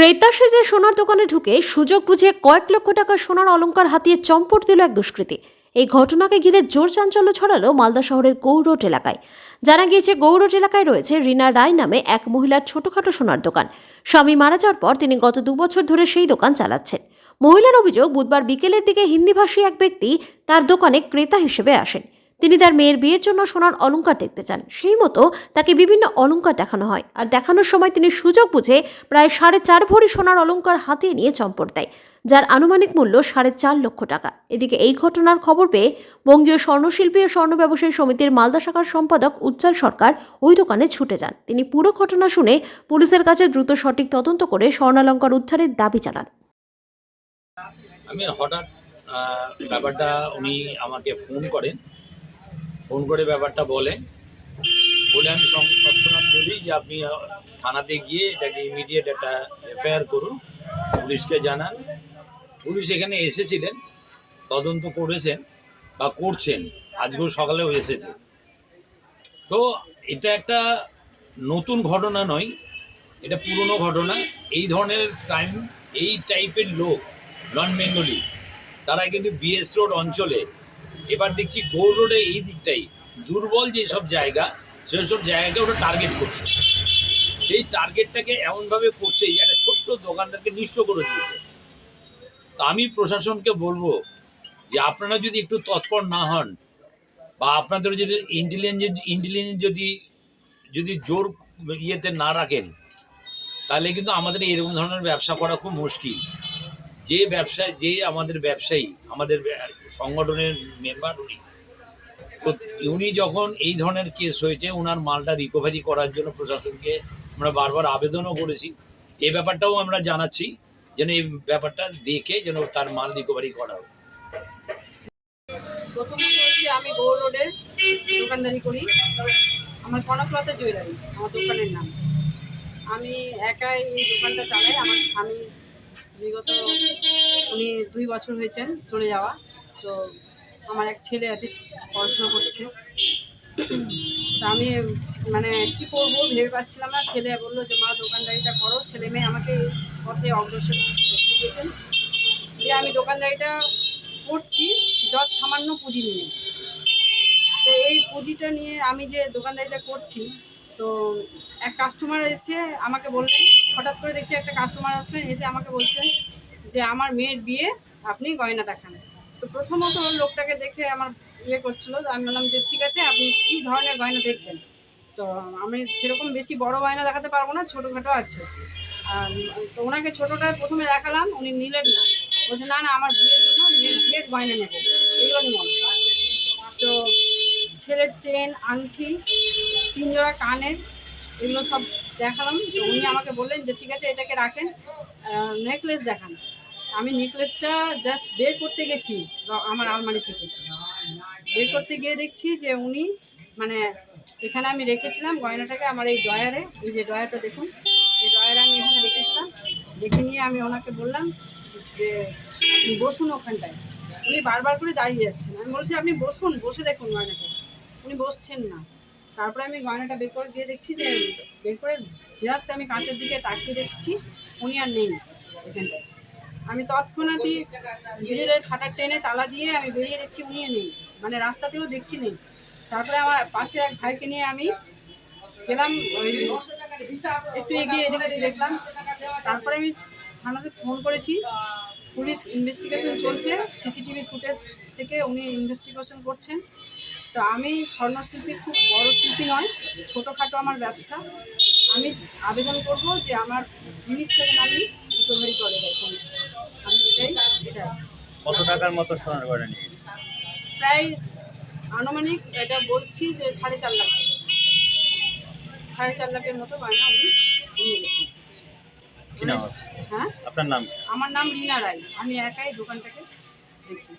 ক্রেতা সেজে সোনার দোকানে ঢুকে সুযোগ বুঝে কয়েক লক্ষ টাকা সোনার অলংকার হাতিয়ে চম্পট দিল এক দুষ্কৃতী। এই ঘটনাকে ঘিরে জোর চাঞ্চল্য ছড়ালো মালদা শহরের গৌরট এলাকায়। জানা গিয়েছে, গৌরট এলাকায় রয়েছে রিনা রায় নামে এক মহিলার ছোটখাটো সোনার দোকান। স্বামী মারা যাওয়ার পর তিনি গত দুবছর ধরে সেই দোকান চালাচ্ছেন। মহিলার অভিযোগ, বুধবার বিকেলের দিকে হিন্দিভাষী এক ব্যক্তি তার দোকানে ক্রেতা হিসেবে আসেন। তিনি তার মেয়ের বিয়ের জন্য সোনার অলংকার দেখতে চান। সেই মতো তাকে বিভিন্ন অলংকার দেখানো হয়। আর দেখানোর সময় তিনি সুযোগ বুঝে প্রায় সাড়ে চার ভরি সোনার অলংকার হাতিয়ে নিয়ে চম্পট দেয়, যার আনুমানিক মূল্য সাড়ে চার লক্ষ টাকা। এদিকে এই ঘটনার খবর পেয়ে বঙ্গীয় স্বর্ণশিল্পী ও স্বর্ণ ব্যবসায়ী সমিতির মালদা শাখার সম্পাদক উজ্জ্বল সরকার ওই দোকানে ছুটে যান। তিনি পুরো ঘটনা শুনে পুলিশের কাছে দ্রুত সঠিক তদন্ত করে স্বর্ণালঙ্কার উদ্ধারের দাবি জানান। আমি হঠাৎ ব্যাপারটা উনি আমাকে ফোন করেন। ফোন করে ব্যাপারটা বলেন বলে আমি সং- তৎক্ষণাৎ বলি যে আপনি থানাতে গিয়ে এটাকে ইমিডিয়েট একটা এফআইআর করুন, পুলিশকে জানান। পুলিশ এখানে এসেছিলেন, তদন্ত করেছেন বা করছেন, আজকেও সকালেও এসেছে। তো এটা একটা নতুন ঘটনা নয়, এটা পুরনো ঘটনা। এই ধরনের ক্রাইম এই টাইপের লোক, নন বেঙ্গলি, তারা কিন্তু বিএস রোড অঞ্চলে এবার দেখছি গৌর রোডে এই দিকটাই। দুর্বল যেসব জায়গা, সেসব জায়গাকে ওরা টার্গেট করছে। সেই টার্গেটটাকে এমনভাবে করছে যে একটা ছোট্ট দোকানদারকে নিঃস্ব করে দিয়েছে। তা আমি প্রশাসনকে বলব যে আপনারা যদি একটু তৎপর না হন, বা আপনাদের যদি ইন্টেলিজেন্স ইন্টেলিজেন্স যদি যদি জোর ইয়েতে না রাখেন, তাহলে কিন্তু আমাদের এরকম ধরনের ব্যবসা করা খুব মুশকিল। যে ব্যবসায়, যে আমাদের ব্যবসায়ী, আমাদের সংগঠনের মেম্বার উনি। তো উনি যখন এই ধরনের কেস হয়েছে ওনার মালটা রিকভারি করার জন্য প্রশাসনকে আমরা বারবার আবেদনও করেছি। এই ব্যাপারটাও আমরা জানাচ্ছি, যেন এই ব্যাপারটা দেখে যেন তার মাল রিকভারি করা হয় আমি গৌর রোডে দোকানদারি করি। আমার কনকলতা আমার দোকানের নাম। আমি একাই এই দোকানটা চালাই, আমার স্বামী বিগত উনি দুই বছর হয়েছেন চলে যাওয়া। তো আমার এক ছেলে আছে, পড়াশোনা করছে। তা আমি মানে কি করব ভেবে পাচ্ছিলাম না। ছেলে বলল যে, মা, দোকানদারিটা করো। ছেলে মেয়ে আমাকে পথে অগ্রসর দিয়েছেন যে আমি দোকানদারিটা করছি জাস্ট সামান্য পুঁজি নিয়ে। তো এই পুঁজিটা নিয়ে আমি যে দোকানদারিটা করছি তো এক কাস্টমার এসে আমাকে বললেন, হঠাৎ করে দেখছি একটা কাস্টমার আসলেন, এসে আমাকে বলছেন যে আমার মেয়ের বিয়ে আপনি গয়না দেখান। তো প্রথমত লোকটাকে দেখে আমার ইয়ে করছিল আমি বললাম যে ঠিক আছে, আপনি কী ধরনের গয়না দেখবেন? তো আমি সেরকম বেশি বড় গয়না দেখাতে পারব না, ছোটোখাটো আছে। তো ওনাকে ছোটোটা প্রথমে দেখালাম, উনি নিলেন না। বলছে, না না, আমার বিয়ের জন্য বিয়ের গয়না নেব। এগুলো মনে। তো ছেলের চেন, আংটি তিন জোড়া কানের, এগুলো সব দেখালাম। তো উনি আমাকে বললেন যে, ঠিক আছে, এটাকে রাখেন নেকলেস দেখান। আমি নেকলেসটা জাস্ট বের করতে গেছি আমার আলমারি থেকে। বের করতে গিয়ে দেখছি যে উনি মানে এখানে আমি রেখেছিলাম গয়নাটাকে আমার এই ডয়ারে এই যে ডয়ারটা দেখুন, এই ডয়ারে আমি এখানে রেখেছিলাম। রেখে নিয়ে আমি ওনাকে বললাম যে বসুন ওখানটায়। উনি বারবার করে দাঁড়িয়ে যাচ্ছেন। আমি বলছি, আপনি বসুন, বসে দেখুন গয়নাটা। উনি বসছেন না। তারপরে আমি গয়নাটা বের করে দিয়ে দেখছি যে, বের করে জাস্ট আমি কাঁচের দিকে তাকিয়ে দেখছি উনি আর নেই এখানটায় আমি তৎক্ষণাৎই গ্রিলের শাটার টেনে তালা দিয়ে আমি বেরিয়ে দেখছি উনিও নেই। মানে রাস্তাতেও দেখছি নেই। তারপরে আমার পাশে এক ভাইকে নিয়ে আমি গেলাম, ওই একটু এগিয়ে এদিকে দেখলাম। তারপরে আমি থানাতে ফোন করেছি। পুলিশ ইনভেস্টিগেশন চলছে। সিসিটিভি ফুটেজ থেকে উনি ইনভেস্টিগেশন করছেন। তো আমি স্বর্ণশিল্পী খুব বড় শিল্পী নয় ছোটোখাটো আমার ব্যবসা। আমি আবেদন করব যে আমার জিনিসটা যেন আমি রিকভারি করে দেয় পুলিশ আমি এটাই চাই। কত টাকার মতো সোনার গয়না নিয়ে প্রায় আনুমানিক এটা বলছি যে সাড়ে চার লাখ। সাড়ে চার লাখের মতো গয়না উনি নিয়ে গেছেন? হ্যাঁ? আপনার নাম আমার নাম রিনা রায়। আমি একাই দোকানটাকে দেখি।